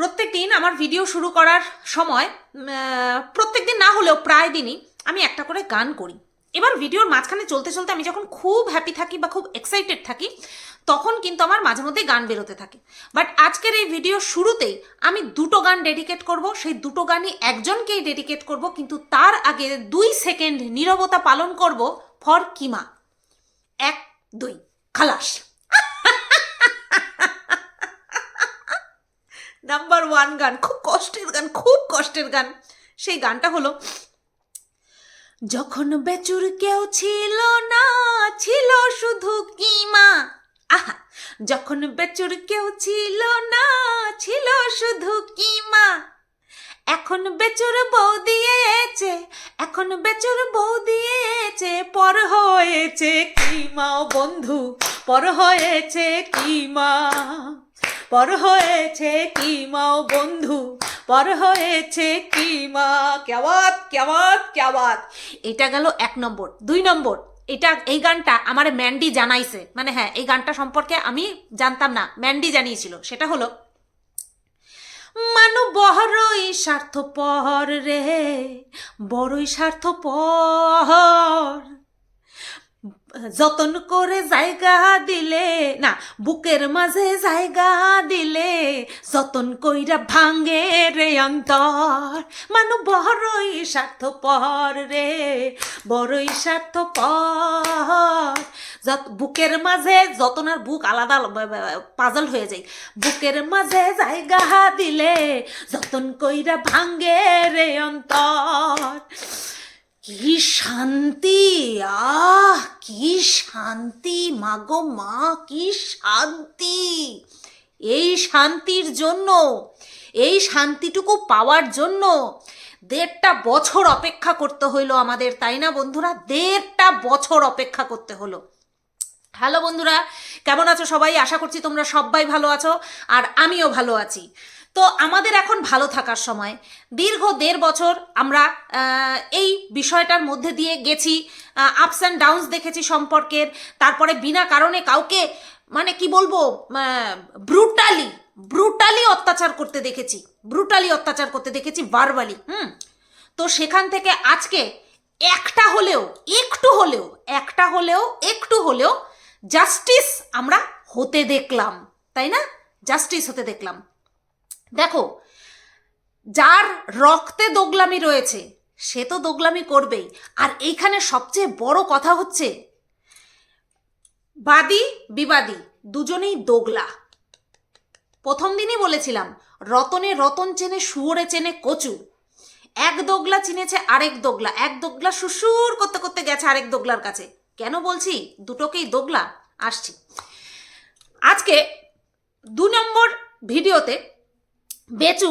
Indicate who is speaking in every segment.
Speaker 1: প্রত্যেক দিন আমার ভিডিও শুরু করার সময় প্রত্যেক দিন না হলেও প্রায় দিনই আমি একটা করে গান করি। এবার ভিডিওর মাঝখানে চলতে চলতে আমি যখন খুব হ্যাপি থাকি বা খুব এক্সাইটেড থাকি, তখন কিন্তু আমার মাঝে মধ্যে গান বেরোতে থাকে। বাট আজকের এই ভিডিও শুরুতেই আমি দুটো গান ডেডিকেট করব, সেই দুটো গানই একজনকেই ডেডিকেট করব, কিন্তু তার আগে দুই সেকেন্ড নীরবতা পালন করব ফর কিমা। এক, দুই, খালাস। নাম্বার ওয়ান গান, খুব কষ্টের গান, খুব কষ্টের গান। সেই গানটা হলো, যখন বেচুর কেউ ছিল না, ছিল শুধু কিমা আহা, যখন বেচুর কেউ ছিল না, ছিল শুধু কিমা এখন বেচুর বউ দিয়েছে, এখন বেচুর বউ দিয়েছে, পর হয়েছে কিমা বন্ধু, পর হয়েছে কিমা পর হয়েছে কিমা ও বন্ধু? পর হয়েছে কি মা? কেওয়াত কেওয়াত কেওয়াত এটা গেল এক নম্বর। দুই নম্বর, এটা, এই গানটা আমার ম্যান্ডি জানাইছে। মানে হ্যাঁ এই গানটা সম্পর্কে আমি জানতাম না, ম্যান্ডি জানিয়েছিল। সেটা হলো, মানু বড়ই স্বার্থপর রে, বড়ই স্বার্থপর। যতন করে জায়গা দিলে, না, বুকের মাঝে জায়গা দিলে, যতন কইরা ভাঙে রে অন্তর। মানু বড়ই স্বার্থপর রে, বড়ই স্বার্থপর। যত, বুকের মাঝে যতন আর বুক আলাদা পাজল হয়ে যায়। বুকের মাঝে জায়গা দিলে, যতন কইরা ভাঙে রে অন্তর। কি শান্তি, আহ, কি শান্তি, মাগো মা, কি শান্তি। এই শান্তির জন্য, এই শান্তিটুকু পাওয়ার জন্য দেড়টা বছর অপেক্ষা করতে হইল আমাদের, তাই না বন্ধুরা? দেড়টা বছর অপেক্ষা করতে হলো। হ্যালো বন্ধুরা, কেমন আছো সবাই? আশা করছি তোমরা সবাই ভালো আছো, আর আমিও ভালো আছি। তো আমাদের এখন ভালো থাকার সময়। দীর্ঘ দেড় বছর আমরা এই বিষয়টার মধ্যে দিয়ে গেছি আপস অ্যান্ড ডাউনস দেখেছি সম্পর্কের, তারপরে বিনা কারণে কাউকে মানে কি বলব ব্রুটালি ব্রুটালি অত্যাচার করতে দেখেছি ব্রুটালি অত্যাচার করতে দেখেছি বারবালি হুম? তো সেখান থেকে আজকে একটা হলেও, একটু হলেও, একটা হলেও, একটু হলেও জাস্টিস আমরা হতে দেখলাম, তাই না? জাস্টিস হতে দেখলাম। দেখো, যার রক্তে দোগলামি রয়েছে, সে তো দোগলামি করবেই। আর এইখানে সবচেয়ে বড় কথা হচ্ছে, বাদী, বিবাদী, দুজনেই দোগলা। প্রথম দিনই বলেছিলাম, রতনে রতন চেনে, শুয়োরে চেনে কচু। এক দোগলা চিনেছে আরেক দোগলা। এক দোগলা সুসুর করতে করতে গেছে আরেক দোগলার কাছে। কেন বলছি? দুটোকেই দোগলা? আসছি। আজকে দু নম্বর ভিডিওতে বেচু।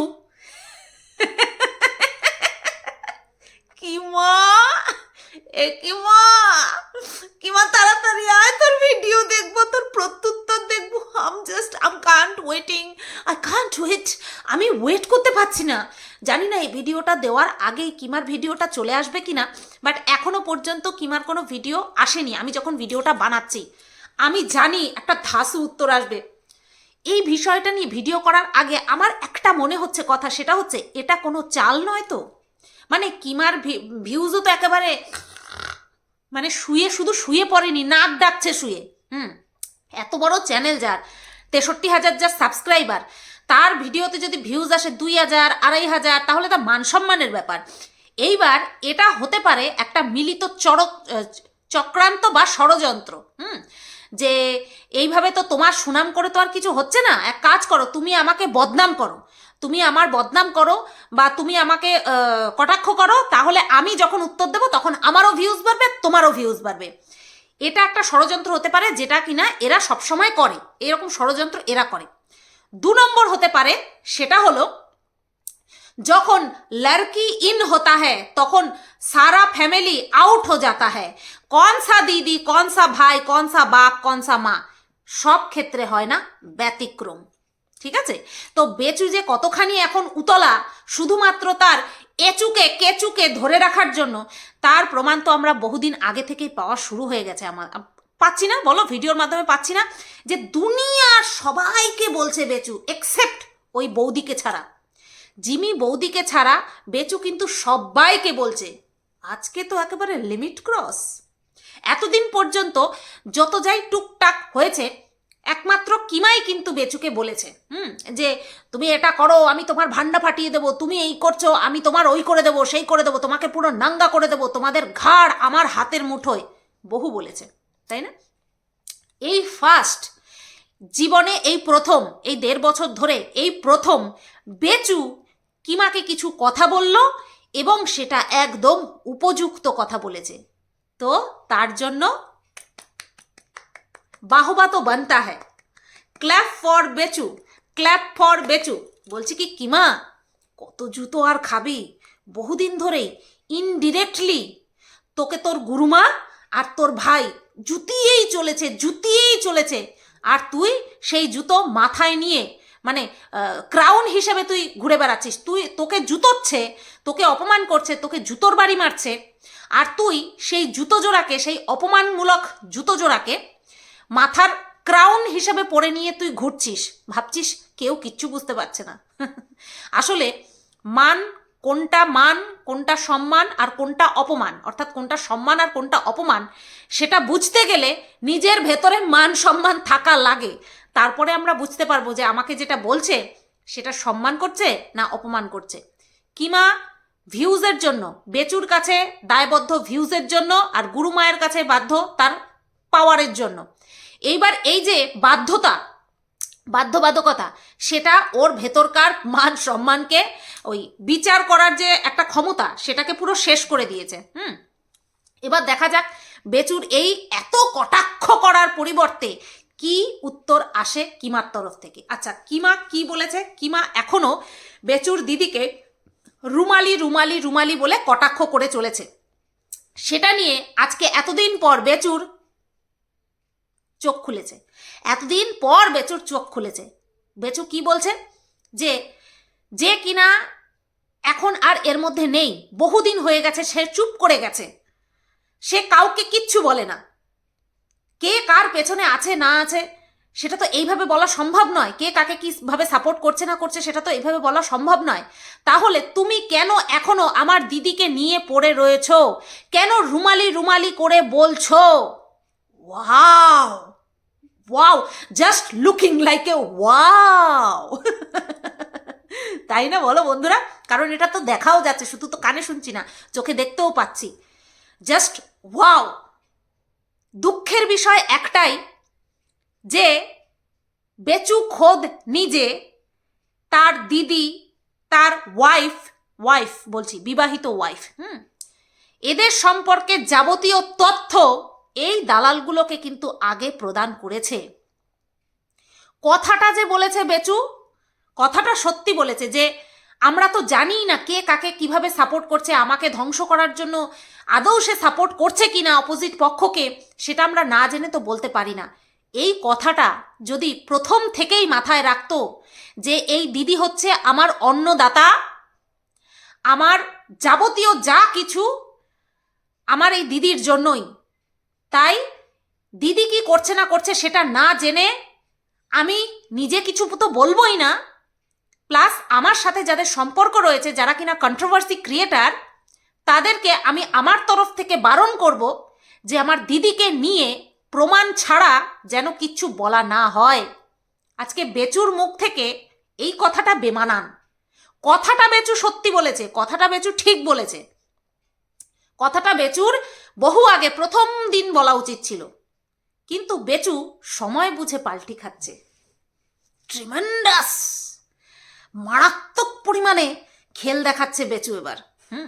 Speaker 1: কিমা? এ কিমা? কিমা, তাড়াতাড়ি আয় তোর ভিডিও দেখব, তোর প্রত্যুত্তর দেখব। I'm just I'm can't waiting I can't wait আমি ওয়েট করতে পারছি না। জানি না এই ভিডিওটা দেওয়ার আগেই কিমার ভিডিওটা চলে আসবে কি না বাট এখনও পর্যন্ত কিমার কোনো ভিডিও আসেনি। আমি যখন ভিডিওটা বানাচ্ছি, আমি জানি একটা ধাসু উত্তর আসবে। এই বিষয়টা নিয়ে ভিডিও করার আগে আমার একটা মনে হচ্ছে কথা, সেটা হচ্ছে এটা কোনো চাল নয় তো? মানে কিমার ভিউজও তো একেবারে মানে শুয়ে, শুধু শুয়ে পড়েনি, নাক ডাকছে শুয়ে। হুম, এত বড় চ্যানেল যার, তেষট্টি হাজার যার সাবস্ক্রাইবার, তার ভিডিওতে যদি ভিউজ আসে দুই হাজার, আড়াই হাজার, তাহলে তা মান সম্মানের ব্যাপার। এইবার এটা হতে পারে একটা মিলিত চড়ক, চক্রান্ত বা ষড়যন্ত্র। হুম যে এইভাবে তো তোমার সুনাম করে তো আর কিছু হচ্ছে না। এক কাজ করো, তুমি আমাকে বদনাম করো। তুমি আমার বদনাম করো বা তুমি আমাকে কটাক্ষ করো, তাহলে আমি যখন উত্তর দেবো, তখন আমারও ভিউজ বাড়বে, তোমারও ভিউজ বাড়বে। এটা একটা ষড়যন্ত্র হতে পারে, যেটা কিনা এরা সবসময় করে। এরকম ষড়যন্ত্র এরা করে। দু নম্বর হতে পারে, সেটা হলো, যখন লার্কি ইন হতা হ্যাঁ তখন সারা ফ্যামিলি আউট হো যাতা হ্যাঁ কোন সা দিদি, কোন সা ভাই, কোন সা বাপ, কন সা মা। সব ক্ষেত্রে হয় না, ব্যতিক্রম। ঠিক আছে? তো বেচু যে কতখানি এখন উতলা, শুধুমাত্র তার এচুকে, কেচুকে ধরে রাখার জন্য, তার প্রমাণ তো আমরা বহুদিন আগে থেকেই পাওয়া শুরু হয়ে গেছে আমার। পাচ্ছি না? বলো, ভিডিওর মাধ্যমে পাচ্ছি না? যে দুনিয়ার সবাইকে বলছে বেচু এক্সেপ্ট ওই বৌদিকে ছাড়া। জিমি বৌদিকে ছাড়া বেচু কিন্তু সবাইকে বলছে। আজকে তো একেবারে লিমিট ক্রস এতদিন পর্যন্ত যত যাই টুকটাক হয়েছে, একমাত্র কিমাই কিন্তু বেচুকে বলেছে, হুম? যে তুমি এটা করো, আমি তোমার ভান্ডা ফাটিয়ে দেবো, তুমি এই করছ, আমি তোমার ওই করে দেবো, সেই করে দেবো, তোমাকে পুরো নাঙ্গা করে দেবো, তোমাদের ঘাড় আমার হাতের মুঠোয়, বহু বলেছে, তাই না? এই ফার্স্ট জীবনে এই প্রথম, এই দেড় বছর ধরে এই প্রথম বেচু কিমাকে কিছু কথা বলল এবং সেটা একদম উপযুক্ত কথা বলেছে। তো তার জন্য বাহবা তো বানতা হ্যায় clap for Bechu clap for Bechu বলছি কি কিমা কত জুতো আর খাবি বহুদিন ধরেই ইনডিরেক্টলি তোকে তোর গুরুমা আর তোর ভাই জুতিয়েই চলেছে জুতিয়েই চলেছে আর তুই সেই জুতো মাথায় নিয়ে মানে ক্রাউন হিসেবে তুই ঘুরে বেড়াচ্ছিস তুই তোকে জুতোচ্ছে তোকে অপমান করছে তোকে জুতোর বাড়ি মারছে আর তুই সেই জুতো জোড়াকে সেই অপমানমূলক জুতো জোড়াকে মাথার ক্রাউন হিসেবে পরে নিয়ে তুই ঘুরছিস, ভাবছিস কেউ কিচ্ছু বুঝতে পারছে না। আসলে মান কোনটা মান, কোনটা সম্মান আর কোনটা অপমান, অর্থাৎ কোনটা সম্মান আর কোনটা অপমান, সেটা বুঝতে গেলে নিজের ভেতরে মান সম্মান থাকা লাগে। তারপরে আমরা বুঝতে পারব যে আমাকে যেটা বলছে সেটা সম্মান করছে না অপমান করছে। কিমা ভিউজের জন্য, বেচুর কাছে দায়বদ্ধ ভিউজের জন্য আর গুরু মায়ের কাছে বাধ্য তার পাওয়ারের জন্য। এইবার এই যে বাধ্যতা, বাধ্যবাধকতা, সেটা ওর ভেতরকার মান সম্মানকে ওই বিচার করার যে একটা ক্ষমতা, সেটাকে পুরো শেষ করে দিয়েছে, হুম? এবার দেখা যাক বেচুর এই এত কটাক্ষ করার পরিবর্তে কি উত্তর আসে কিমার তরফ থেকে। আচ্ছা কিমা কি বলেছে? কিমা এখনও বেচুর দিদিকে রুমালি রুমালি রুমালি বলে কটাক্ষ করে চলেছে। সেটা নিয়ে আজকে এতদিন পর বেচুর চোখ খুলেছে। এতদিন পর বেচুর চোখ খুলেছে। বেচু কি বলছে? যে যে কিনা এখন আর এর মধ্যে নেই, বহুদিন হয়ে গেছে, সে চুপ করে গেছে। সে কাউকে কিচ্ছু বলে না। কে কার পেছনে আছে, না আছে সেটা তো এইভাবে বলা সম্ভব নয়। কে কাকে কীভাবে সাপোর্ট করছে না করছে সেটা তো এইভাবে বলা সম্ভব নয়। তাহলে তুমি কেন এখনও আমার দিদিকে নিয়ে পড়ে রয়েছ? কেন রুমালি রুমালি করে বলছো? Wow wow just looking like a wow তাই না বলো বন্ধুরা? কারণ এটা তো দেখাও যাচ্ছে, শুধু তো কানে শুনছি না, চোখে দেখতেও পাচ্ছি। জাস্ট ওয়াও দুঃখের বিষয় একটাই যে বেচু খোদ নিজে, তার দিদি, তার ওয়াইফ ওয়াইফ বলছি, বিবাহিত ওয়াইফ হুম? এদের সম্পর্কে যাবতীয় তথ্য এই দালালগুলোকে কিন্তু আগে প্রদান করেছে। কথাটা যে বলেছে বেচু, কথাটা সত্যি বলেছে যে আমরা তো জানিই না কে কাকে কীভাবে সাপোর্ট করছে, আমাকে ধ্বংস করার জন্য আদৌ সে সাপোর্ট করছে কি না অপোজিট পক্ষকে, সেটা আমরা না জেনে তো বলতে পারি না। এই কথাটা যদি প্রথম থেকেই মাথায় রাখতো যে এই দিদি হচ্ছে আমার অন্নদাতা, আমার যাবতীয় যা কিছু আমার এই দিদির জন্যই। তাই দিদি কি করছে না করছে সেটা না জেনে আমি নিজে কিছু তো বলবোই না। প্লাস আমার সাথে যাদের সম্পর্ক রয়েছে, যারা কিনা কন্ট্রোভার্সি ক্রিয়েটার তাদেরকে আমি আমার তরফ থেকে বারণ করব যে আমার দিদিকে নিয়ে প্রমাণ ছাড়া যেন কিচ্ছু বলা না হয়। আজকে বেচুর মুখ থেকে এই কথাটা বেমানান। কথাটা বেচু সত্যি বলেছে, কথাটা বেচু ঠিক বলেছে। কথাটা বেচুর বহু আগে প্রথম দিন বলা উচিত ছিল। কিন্তু বেচু সময় বুঝে পাল্টি খাচ্ছে। ট্রিমেন্ডাস! মারাত্মক পরিমাণে খেল দেখাচ্ছে বেচু এবার, হুম?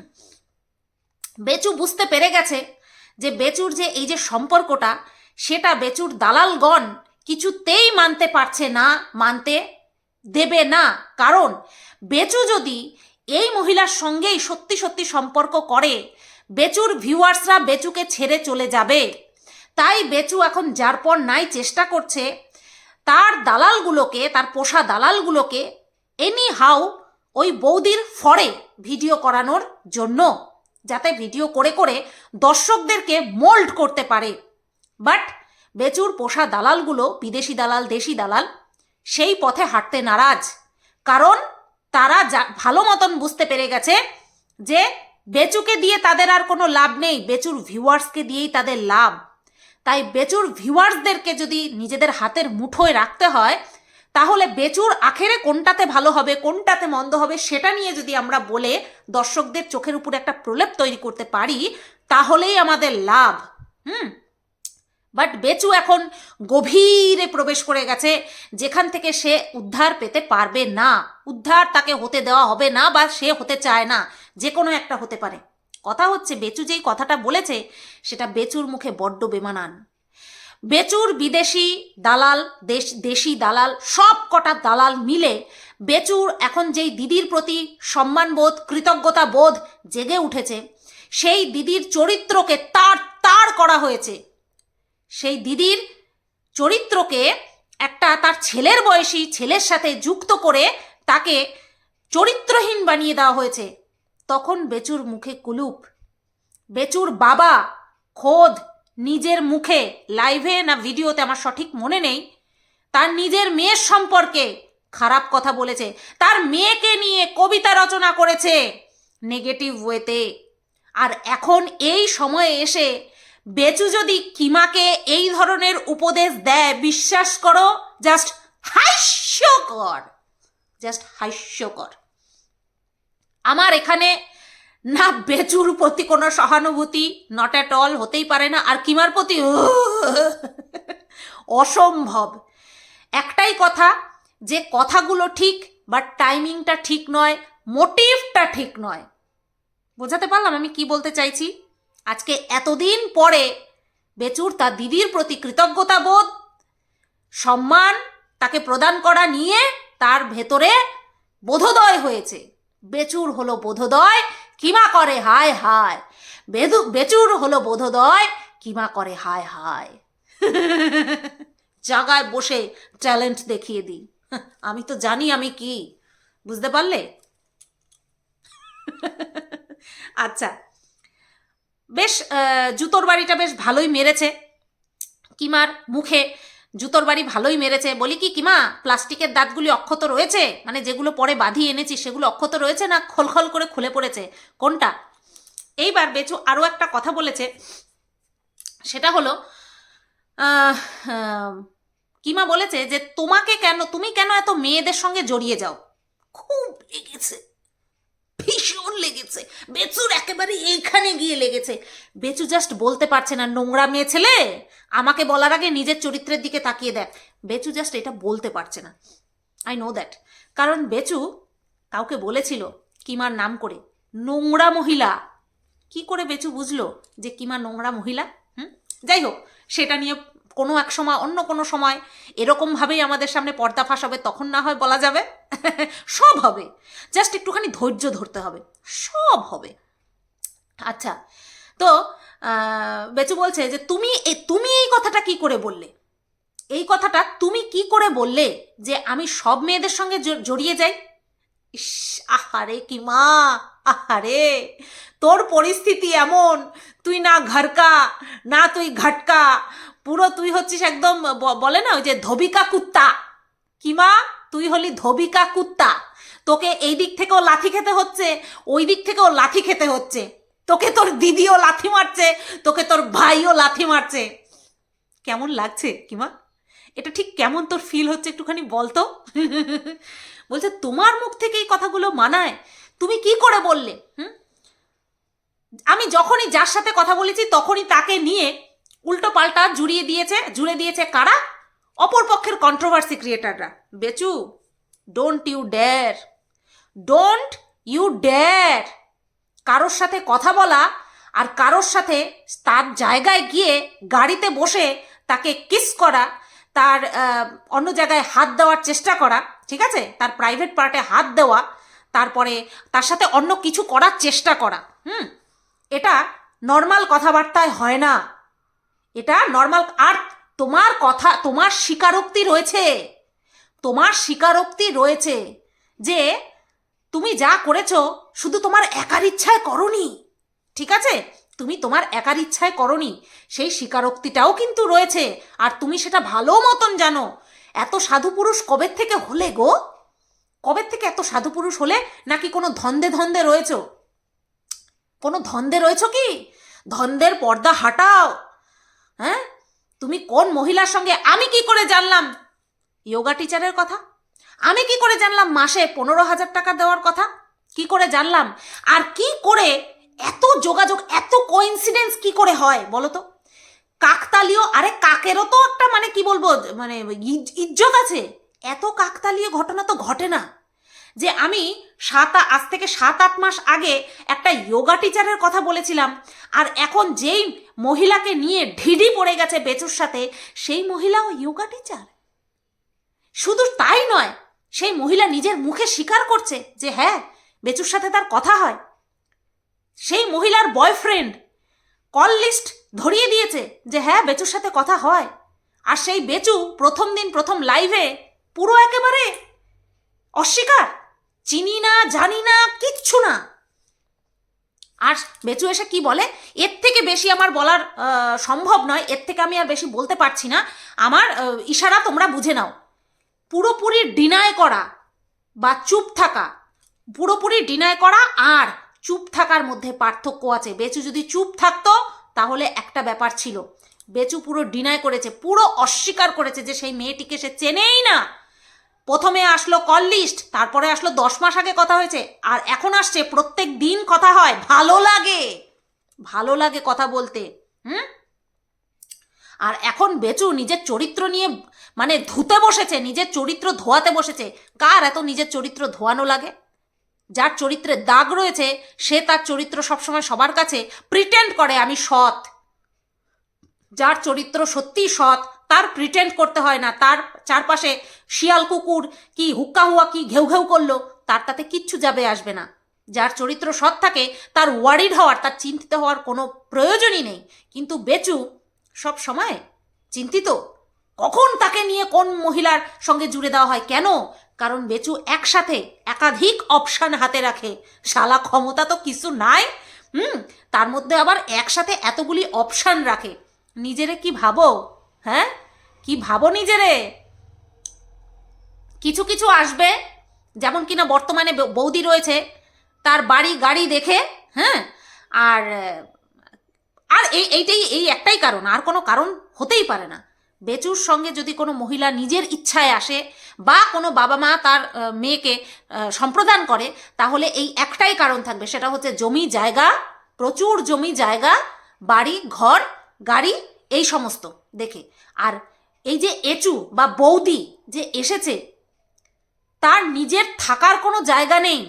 Speaker 1: বেচু বুঝতে পেরে গেছে যে বেচুর যে এই যে সম্পর্কটা সেটা বেচুর দালালগণ কিছুতেই মানতে পারছে না, মানতে দেবে না। কারণ বেচু যদি এই মহিলার সঙ্গেই সত্যি সত্যি সম্পর্ক করে, বেচুর ভিউয়ার্সরা বেচুকে ছেড়ে চলে যাবে। তাই বেচু এখন যার পর নাই চেষ্টা করছে, তার দালালগুলোকে, তার পোষা দালালগুলোকে এনি হাউ ওই বৌদির ফরে ভিডিও করানোর জন্য, যাতে ভিডিও করে করে দর্শকদেরকে মোল্ড করতে পারে। বাট বেচুর পোষা দালালগুলো বিদেশি দালাল, দেশি দালাল, সেই পথে হাঁটতে নারাজ। কারণ, তারা যা, ভালো মতন বুঝতে পেরে গেছে যে, বেচুকে দিয়ে তাদের আর কোনো লাভ নেই, বেচুর ভিউয়ার্সকে দিয়েই তাদের লাভ। তাই বেচুর ভিউয়ার্সদেরকে যদি নিজেদের হাতের মুঠোয় রাখতে হয়, তাহলে বেচুর আখেরে কোনটাতে ভালো হবে, কোনটাতে মন্দ হবে, সেটা নিয়ে যদি আমরা বলে দর্শকদের চোখের উপর একটা প্রলেপ তৈরি করতে পারি, তাহলেই আমাদের লাভ। হুম? বাট বেচু এখন গভীরে প্রবেশ করে গেছে, যেখান থেকে সে উদ্ধার পেতে পারবে না। উদ্ধার তাকে হতে দেওয়া হবে না বা সে হতে চায় না যে কোনো একটা হতে পারে। কথা হচ্ছে বেচু যেই কথাটা বলেছে, সেটা বেচুর মুখে বড্ড বেমানান। বেচুর বিদেশি দালাল, দেশ, দেশি দালাল, সব কটা দালাল মিলে বেচুর এখন যেই দিদির প্রতি সম্মানবোধ কৃতজ্ঞতা বোধ জেগে উঠেছে, সেই দিদির চরিত্রকে তার তার করা হয়েছে। সেই দিদির চরিত্রকে একটা তার ছেলের বয়সী ছেলের সাথে যুক্ত করে তাকে চরিত্রহীন বানিয়ে দেওয়া হয়েছে। তখন বেচুর মুখে কুলুপ। বেচুর বাবা খোদ নিজের মুখে লাইভে না ভিডিওতে আমার সঠিক মনে নেই। তার নিজের মেয়ের সম্পর্কে খারাপ কথা বলেছে। তার মেয়েকে নিয়ে কবিতা রচনা করেছে নেগেটিভ ওয়েতে। আর এখন এই সময়ে এসে বেচু যদি কিমাকে এই ধরনের উপদেশ দেয়, বিশ্বাস করো জাস্ট হাস্যকর জাস্ট হাস্যকর। আমার এখানে না বেচুর প্রতি কোনো সহানুভূতি নট অ্যাট অল হতেই পারে না, আর কিমার প্রতি অসম্ভব। একটাই কথা, যে কথাগুলো ঠিক বাট টাইমিংটা ঠিক নয় মোটিভটা ঠিক নয়। বোঝাতে পারলাম আমি কি বলতে চাইছি? আজকে এতদিন পরে বেচুর তার দিদির প্রতি কৃতজ্ঞতা বোধ, সম্মান তাকে প্রদান করা নিয়ে তার ভেতরে বোধোদয় হয়েছে। বেচুর হলো বোধোদয়, কিমা করে হায় হায়। বেদু, বেচুর হলো বোধোদয়, কিমা করে হায় হায়। জায়গায় বসে ট্যালেন্ট দেখিয়ে দিই। আমি তো জানি আমি কি। বুঝতে পারলে? আচ্ছা বেশ জুতোর বাড়িটা বেশ ভালোই মেরেছে। কিমার মুখে জুতোর বাড়ি ভালোই মেরেছে। বলি কি, কিমা, প্লাস্টিকের দাঁতগুলি অক্ষত রয়েছে? মানে যেগুলো পরে বাঁধিয়ে এনেছি, সেগুলো অক্ষত রয়েছে না খোলখল করে খুলে পড়েছে? কোনটা? এইবার বেচু আরও একটা কথা বলেছে। সেটা হলো কিমা বলেছে যে, তোমাকে কেন, তুমি কেন এত মেয়েদের সঙ্গে জড়িয়ে যাও? খুব ভীষণ লেগেছে। বেচুর একেবারে এইখানে গিয়ে লেগেছে। বেচু জাস্ট বলতে পারছে না, নোংরা মেয়ে ছেলে, আমাকে বলার আগে নিজের চরিত্রের দিকে তাকিয়ে দেখ। বেচু জাস্ট এটা বলতে পারছে না। আই নো দ্যাট কারণ বেচু কাউকে বলেছিল কিমার নাম করে, নোংরা মহিলা। কি করে বেচু বুঝলো যে কিমা নোংরা মহিলা? হুম? যাই হোক, সেটা নিয়ে কোনো এক সময়, অন্য কোনো সময় এরকমভাবেই আমাদের সামনে পর্দা ফাঁস হবে তখন না হয় বলা যাবে? সব হবে। জাস্ট একটুখানি ধৈর্য ধরতে হবে। সব হবে। আচ্ছা তো বেচু বলছে যে তুমি তুমি এই কথাটা কি করে বললে? এই কথাটা তুমি কি করে বললে যে আমি সব মেয়েদের সঙ্গে জড়িয়ে যাই? ইস, আহারে কি মা আহারে। তোর পরিস্থিতি এমন, তুই না ঘরকা, না তুই ঘটকা। পুরো তুই হচ্ছিস একদম বলে না ওই যে ধবিকা কুত্তা। কিমা, তুই হলি ধবিকা কুত্তা। তোকে এই দিক থেকেও লাথি খেতে হচ্ছে, ওই দিক থেকেও লাথি খেতে হচ্ছে। তোকে তোর দিদিও লাথি মারছে, তোকে তোর ভাইও লাথি মারছে। কেমন লাগছে কিমা? এটা ঠিক কেমন তোর ফিল হচ্ছে একটুখানি বলতো বলছে, তোমার মুখ থেকে এই কথাগুলো মানায়? তুমি কি করে বললে? হুম? আমি যখনই যার সাথে কথা বলেছি, তখনই তাকে নিয়ে উল্টো পাল্টা জুড়িয়ে দিয়েছে, জুড়ে দিয়েছে কারা? অপর পক্ষের controversy ক্রিয়েটাররা Bechu don't you dare don't you dare কারোর সাথে কথা বলা আর কারোর সাথে তার জায়গায় গিয়ে গাড়িতে বসে তাকে কিস করা, তার অন্য জায়গায় হাত দেওয়ার চেষ্টা করা ঠিক আছে? তার প্রাইভেট পার্টে হাত দেওয়া, তারপরে তার সাথে অন্য কিছু করার চেষ্টা করা, হুম? এটা নর্মাল কথাবার্তায় হয় না। এটা নর্মাল আর তোমার কথা, তোমার স্বীকারোক্তি রয়েছে। তোমার স্বীকারোক্তি রয়েছে যে তুমি যা করেছ শুধু তোমার একার ইচ্ছায় করনি, ঠিক আছে? তুমি তোমার একার ইচ্ছায় করনি, সেই স্বীকারোক্তিটাও কিন্তু রয়েছে। আর তুমি সেটা ভালো মতন জানো। এত সাধু পুরুষ কবে থেকে হলে গো? কবে থেকে এত সাধু পুরুষ হলে নাকি কোনো ধন্দে ধন্দে রয়েছ? কোনো ধন্দে রয়েছ কি? ধন্দের পর্দা হাটাও। হ্যাঁ? তুমি কোন মহিলার সঙ্গে আমি কি করে জানলাম? যোগা টিচারের কথা? আমি কি করে জানলাম মাসে পনেরো হাজার টাকা দেওয়ার কথা? কি করে জানলাম? আর কি করে এত যোগাযোগ, এত কোইন্সিডেন্স কি করে হয় বলো তো? কাকতালীয়, আরে কাকেরও তো একটা মানে কি বলব মানে ইজ- ইজ্জত আছে। এত কাকতালীয় ঘটনা তো ঘটে না। যে আমি সাত আজ থেকে সাত, আট মাস আগে একটা যোগা টিচারের কথা বলেছিলাম, আর এখন যেই মহিলাকে নিয়ে ঢিডি পড়ে গেছে বেচুর সাথে, সেই মহিলাও যোগা টিচার শুধু তাই নয়, সেই মহিলা নিজের মুখে স্বীকার করছে যে হ্যাঁ বেচুর সাথে তার কথা হয়। সেই মহিলার বয়ফ্রেন্ড কল লিস্ট ধরিয়ে দিয়েছে যে হ্যাঁ বেচুর সাথে কথা হয়। আর সেই বেচু প্রথম দিন প্রথম লাইভে পুরো একেবারে অস্বীকার। চিনি না, জানি না, কিচ্ছু না। আর বেচু এসে কি বলে? এর থেকে বেশি আমার বলার সম্ভব নয়। এর থেকে আমি আর বেশি বলতে পারছি না। আমার ইশারা তোমরা বুঝে নাও। পুরোপুরি ডিনায় করা বা চুপ থাকা, পুরোপুরি ডিনায় করা আর চুপ থাকার মধ্যে পার্থক্য আছে। বেচু যদি চুপ থাকতো, তাহলে একটা ব্যাপার ছিল। বেচু পুরো ডিনায় করেছে, পুরো অস্বীকার করেছে যে সেই মেয়েটিকে সে চেনেই না। প্রথমে আসলো কল লিস্ট তারপরে আসলো দশ মাস আগে কথা হয়েছে, আর এখন আসছে প্রত্যেক দিন কথা হয়, ভালো লাগে। ভালো লাগে কথা বলতে, হুম? আর এখন বেচু নিজের চরিত্র নিয়ে মানে ধুতে বসেছে, নিজের চরিত্র ধোয়াতে বসেছে। কার এত নিজের চরিত্র ধোয়ানো লাগে? যার চরিত্রে দাগ রয়েছে, সে তার চরিত্র সবসময় সবার কাছে প্রিটেন্ড করে, আমি সৎ। যার চরিত্র সত্যিই সৎ, তার প্রিটেন্ড করতে হয় না। তার চারপাশে শিয়াল কুকুর কি হুক্কা হুয়া কি ঘেউ ঘেউ করল, তার তাতে কিচ্ছু যাবে আসবে না। যার চরিত্র সৎ থাকে, তার ওয়ারিড হওয়ার, তার চিন্তিত হওয়ার কোনো প্রয়োজনই নেই। কিন্তু বেচু সব সময় চিন্তিত। কখন তাকে নিয়ে কোন মহিলার সঙ্গে জুড়ে দেওয়া হয়? কেন? কারণ বেচু একসাথে একাধিক অপশান হাতে রাখে। শালা ক্ষমতা তো কিছু নাই। হুম, তার মধ্যে আবার একসাথে এতগুলি অপশান রাখে। নিজেরে কি ভাবো? হ্যাঁ? কি ভাবো নিজেরে? কিছু কিছু আসবে। যেমন কিনা বর্তমানে বৌদি রয়েছে, তার বাড়ি গাড়ি দেখে হ্যাঁ? আর আর এই, এইটাই, এই একটাই কারণ। আর কোনো কারণ হতেই পারে না। বেচুর সঙ্গে যদি কোনো মহিলা নিজের ইচ্ছায় আসে বা কোনো বাবা মা তার মেয়েকে সম্প্রদান করে, তাহলে এই একটাই কারণ থাকবে, সেটা হচ্ছে জমি জায়গা, প্রচুর জমি জায়গা, বাড়ি, ঘর, গাড়ি, এই সমস্ত দেখে। আর এই যে এচু বা বৌদি যে এসেছে, তার নিজের থাকার কোনো জায়গা নেই।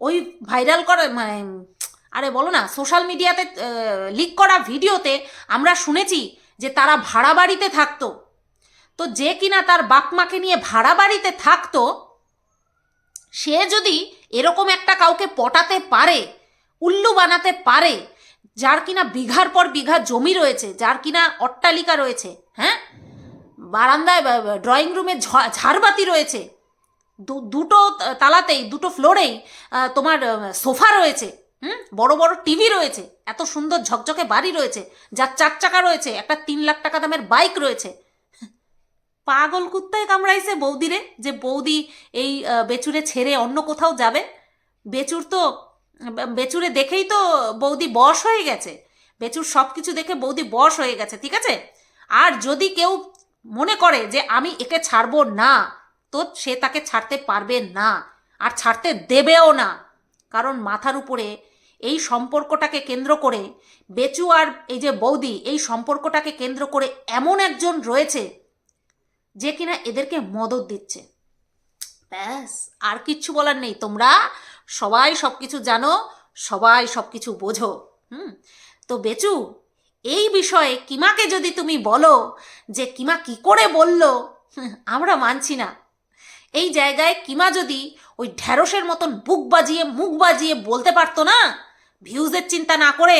Speaker 1: ওই ভাইরাল করা মানে আরে বলো না, সোশ্যাল মিডিয়াতে লিক করা ভিডিওতে আমরা শুনেছি যে তারা ভাড়া বাড়িতে থাকতো। তো যে কিনা তার বাপ মাকে নিয়ে ভাড়া বাড়িতে থাকতো, সে যদি এরকম একটা কাউকে পটাতে পারে, উল্লু বানাতে পারে, যার কিনা বিঘার পর বিঘা জমি রয়েছে, যার কিনা অট্টালিকা রয়েছে হ্যাঁ? বারান্দায় ড্রয়িং রুমে ঝাড়বাতি রয়েছে দুটো তালাতেই, দুটো ফ্লোরেই তোমার সোফা রয়েছে হুম? বড় বড় টিভি রয়েছে, এত সুন্দর ঝকঝকে বাড়ি রয়েছে, যার চার চাকা রয়েছে, একটা তিন লাখ টাকা দামের বাইক রয়েছে। পাগল কুত্তায় কামড়াইছে বৌদিরে যে বৌদি এই বেচুরে ছেড়ে অন্য কোথাও যাবে? বেচুর তো বেচুরে দেখেই তো বৌদি বশ হয়ে গেছে। বেচুর সব কিছু দেখে বৌদি বশ হয়ে গেছে, ঠিক আছে? আর যদি কেউ মনে করে যে আমি একে ছাড়বো না, তো সে তাকে ছাড়তে পারবে না, আর ছাড়তে দেবেও না। কারণ মাথার উপরে এই সম্পর্কটাকে কেন্দ্র করে বেচু আর এই যে বৌদি, এই সম্পর্কটাকে কেন্দ্র করে এমন একজন রয়েছে যে কিনা এদেরকে মদত দিচ্ছে। ব্যাস, আর কিচ্ছু বলার নেই। তোমরা সবাই সব কিছু জানো, সবাই সব কিছু বোঝো। হুম? তো বেচু, এই বিষয়ে কিমাকে যদি তুমি বলো যে কিমা কি করে বলল আমরা মানছি না। এই জায়গায় কিমা যদি ওই ঢ্যাঁড়সের মতন বুক বাজিয়ে, মুখ বাজিয়ে বলতে পারতো না ভিউজের চিন্তা না করে?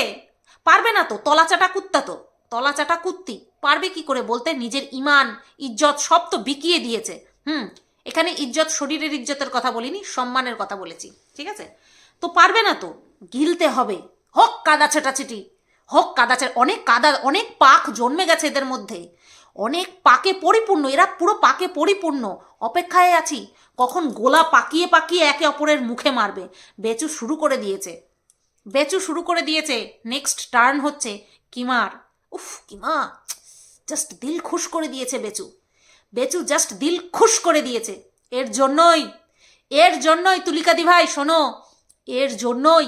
Speaker 1: পারবে না তো, তলাচাটা কুত্তা তো। তলাচাটা কুত্তি, পারবে কি করে বলতে? নিজের ইমান, ইজ্জত সব তো বিকিয়ে দিয়েছে। হুম, এখানে ইজ্জত শরীরের ইজ্জতের কথা বলিনি, সম্মানের কথা বলেছি, ঠিক আছে? তো পারবে না তো, গিলতে হবে। হক কাদা ছেটাছেটি, হক কাদা অনেক কাদা, অনেক পাক জন্মে গেছে এদের মধ্যে। অনেক পাকে পরিপূর্ণ, এরা পুরো পাকে পরিপূর্ণ। অপেক্ষায় আছি, কখন গোলা পাকিয়ে পাকিয়ে একে অপরের মুখে মারবে। বেচু শুরু করে দিয়েছে। বেচু শুরু করে দিয়েছে। নেক্সট টার্ন হচ্ছে কিমার। উফ, কিমা জাস্ট দিল খুশ করে দিয়েছে বেচু। বেচু জাস্ট দিল খুশ করে দিয়েছে। এর জন্যই এর জন্যই তুলিকাদি ভাই, শোনো, এর জন্যই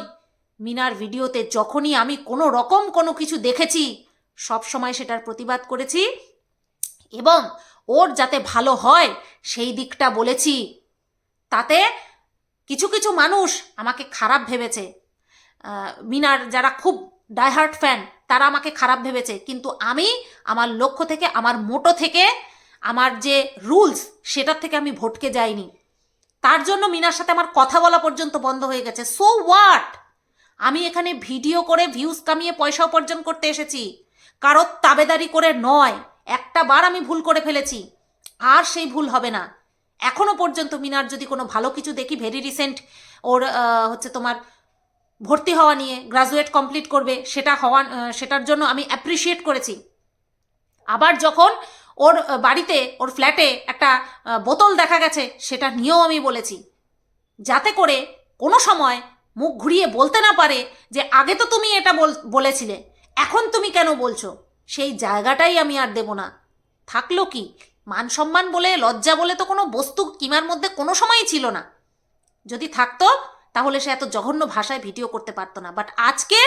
Speaker 1: মিনার ভিডিওতে যখনই আমি কোনো রকম কোনো কিছু দেখেছি, সব সময় সেটার প্রতিবাদ করেছি এবং ওর যাতে ভালো হয় সেই দিকটা বলেছি, তাতে কিছু কিছু মানুষ আমাকে খারাপ ভেবেছে। মিনার যারা খুব ডাইহার্ট ফ্যান তারা আমাকে খারাপ ভেবেছে। কিন্তু আমি আমার লক্ষ্য থেকে, আমার মোটো থেকে, আমার যে রুলস সেটার থেকে আমি ভটকে যাইনি। তার জন্য মিনার সাথে আমার কথা বলা পর্যন্ত বন্ধ হয়ে গেছে। সো হোয়াট আমি এখানে ভিডিও করে ভিউজ কামিয়ে পয়সা উপার্জন করতে এসেছি। কারোর তাবেদারি করে নয়। একটা বার আমি ভুল করে ফেলেছি। আর সেই ভুল হবে না। এখনও পর্যন্ত মিনার যদি কোনো ভালো কিছু দেখি ভেরি রিসেন্ট ওর হচ্ছে তোমার ভর্তি হওয়া নিয়ে গ্রাজুয়েট কমপ্লিট করবে, সেটা হওয়া সেটার জন্য আমি অ্যাপ্রিসিয়েট করেছি। আবার যখন ওর বাড়িতে, ওর ফ্ল্যাটে একটা বোতল দেখা গেছে, সেটা নিয়েও আমি বলেছি। যাতে করে কোনো সময় মুখ ঘুরিয়ে বলতে না পারে যে, আগে তো তুমি এটা বল- বলেছিলে, এখন তুমি কেন বলছো? সেই জায়গাটাই আমি আর দেব না। থাকল কি? মান সম্মান বলে, লজ্জা বলে তো কোনো বস্তু কিমার মধ্যে কোনো সময়ই ছিল না। যদি থাকতো তাহলে সে এত জঘন্য ভাষায় ভিডিও করতে পারতো না। বাট আজকে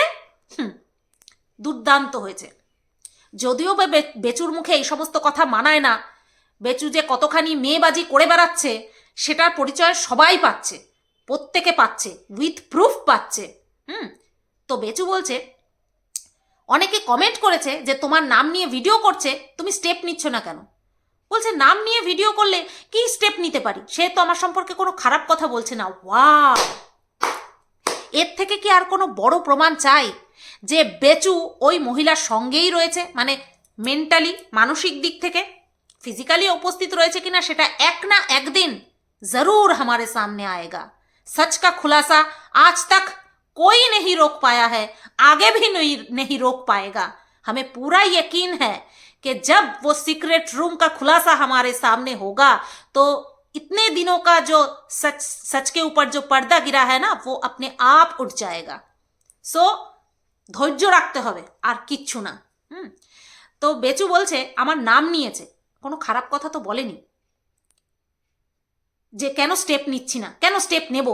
Speaker 1: দুর্দান্ত হয়েছে। যদিও বা বেচুর মুখে এই সমস্ত কথা মানায় না, বেচু যে কতখানি মেয়েবাজি করে বেড়াচ্ছে, সেটার পরিচয় সবাই পাচ্ছে, প্রত্যেকে পাচ্ছে উইথ প্রুফ পাচ্ছে। হুম, তো বেচু বলছে, অনেকে কমেন্ট করেছে যে তোমার নাম নিয়ে ভিডিও করছে, তুমি স্টেপ নিচ্ছ না কেন? বলছে, নাম নিয়ে ভিডিও করলে কি স্টেপ নিতে পারি? সে তো আমার সম্পর্কে কোনো খারাপ কথা বলছে না। ওয়াও এর থেকে কি আর কোনো বড় প্রমাণ চাই যে বেচু ওই মহিলার সঙ্গেই রয়েছে মানে মেন্টালি মানসিক দিক থেকে ফিজিক্যালি উপস্থিত রয়েছে কিনা সেটা এক না একদিন जरूर हमारे सामने आएगा सच का खुलासा आज तक कोई नहीं रोक पाया है आगे भी नहीं नहीं रोक पाएगा हमें पूरा यकीन है कि जब वो सीक्रेट रूम का खुलासा हमारे सामने होगा तो इतने दिनों का जो सच सच के ऊपर जो पर्दा गिरा है ना वो अपने आप उठ जाएगा সো ধৈর্য রাখতে হবে আর কিচ্ছু না হুম তো বেচু বলছে আমার নাম নিয়েছে কোনো খারাপ কথা তো বলেনি যে কেন স্টেপ নিচ্ছি না কেন স্টেপ নেব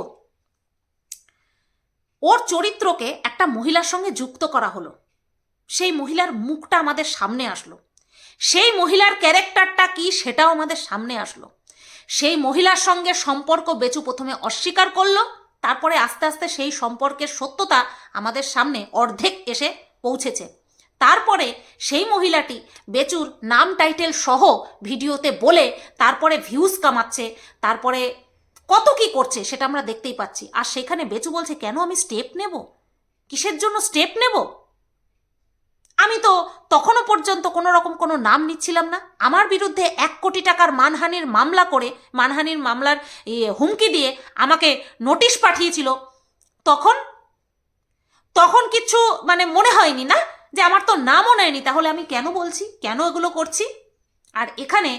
Speaker 1: ওর চরিত্রকে একটা মহিলার সঙ্গে যুক্ত করা হলো সেই মহিলার মুখটা আমাদের সামনে আসলো সেই মহিলার ক্যারেক্টারটা কি সেটাও আমাদের সামনে আসলো সেই মহিলার সঙ্গে সম্পর্ক বেচু প্রথমে অস্বীকার করল, তারপরে আস্তে আস্তে সেই সম্পর্কের সত্যতা আমাদের সামনে অর্ধেক এসে পৌঁছেছে। তারপরে সেই মহিলাটি বেচুর নাম টাইটেল সহ ভিডিওতে বলে তারপরে ভিউজ কামাচ্ছে, তারপরে কত কি করছে সেটা আমরা দেখতেই পাচ্ছি। আর সেখানে বেচু বলছে, কেন আমি স্টেপ নেব? কিসের জন্য স্টেপ নেব? আমি তো তখনও পর্যন্ত কোনো রকম কোনো নাম নিচ্ছিলাম না। আমার বিরুদ্ধে এক কোটি টাকার মানহানির মামলা করে, মানহানির মামলার হুমকি দিয়ে আমাকে নোটিশ পাঠিয়েছিল। তখন তখন কিছু মানে মনে হয়নি না যে আমার তো নামও নেয়নি। তাহলে আমি কেন বলছি? কেন এগুলো করছি? আর এখানে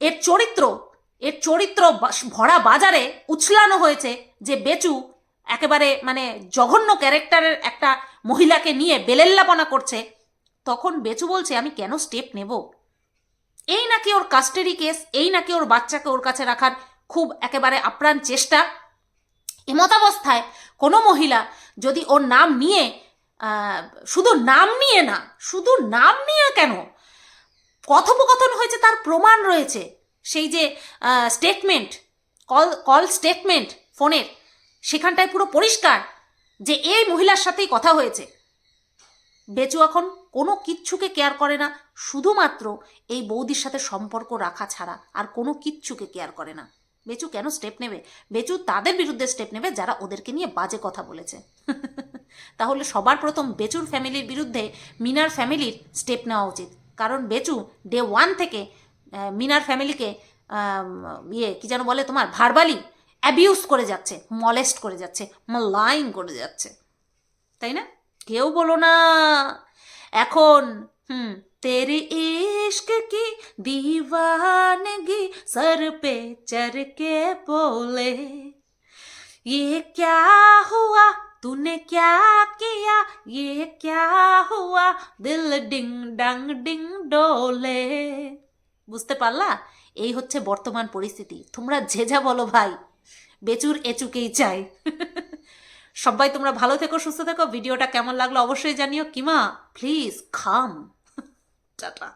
Speaker 1: এর চরিত্র এর চরিত্র ভরা বাজারে উছলানো হয়েছে যে বেচু একেবারে মানে জঘন্য ক্যারেক্টারের একটা মহিলাকে নিয়ে বেলেল্লাপনা করছে, তখন বেচু বলছে, আমি কেন স্টেপ নেব? এই নাকি ওর কাস্টারি কেস এই নাকি ওর বাচ্চাকে ওর কাছে রাখার খুব একেবারে আপ্রাণ চেষ্টা। এমতাবস্থায় কোনো মহিলা যদি ওর নাম নিয়ে শুধু নাম নিয়ে না, শুধু নাম নিয়ে কেন? কথোপকথন হয়েছে, তার প্রমাণ রয়েছে। সেই যে স্টেটমেন্ট কল কল স্টেটমেন্ট ফোনের সেখানটায় পুরো পরিষ্কার যে এই মহিলার সাথেই কথা হয়েছে। বেচু এখন কোনো কিচ্ছুকে কেয়ার করে না, শুধুমাত্র এই বৌদির সাথে সম্পর্ক রাখা ছাড়া আর কোনো কিচ্ছুকে কেয়ার করে না। বেচু কেন স্টেপ নেবে? বেচু তাদের বিরুদ্ধে স্টেপ নেবে যারা ওদেরকে নিয়ে বাজে কথা বলেছে। তাহলে সবার প্রথম বেচুর ফ্যামিলির বিরুদ্ধে মিনার ফ্যামিলির স্টেপ নেওয়া উচিত। কারণ বেচু ডে ওয়ান থেকে মিনার ফ্যামিলিকে ইয়ে কি যেন বলে তোমার ভারবালি অ্যাবিউজ করে যাচ্ছে মলেস্ট করে যাচ্ছে মালাইন করে যাচ্ছে তাই না কেউ বলো না এখন হুম तेरे इश्क की दीवानगी सर पे चढ़ के बोले ये क्या हुआ तूने क्या किया ये क्या हुआ দিল ডিং ডাং ডিং ডোলে বুঝতে পারলা এই হচ্ছে বর্তমান পরিস্থিতি তোমরা যে যা বলো ভাই বেচুর এচুকেই চাই। সবাই তোমরা ভালো থেকো, সুস্থ থেকো। ভিডিওটা কেমন লাগল অবশ্যই জানিও। কিমা প্লিজ খাম টাটা।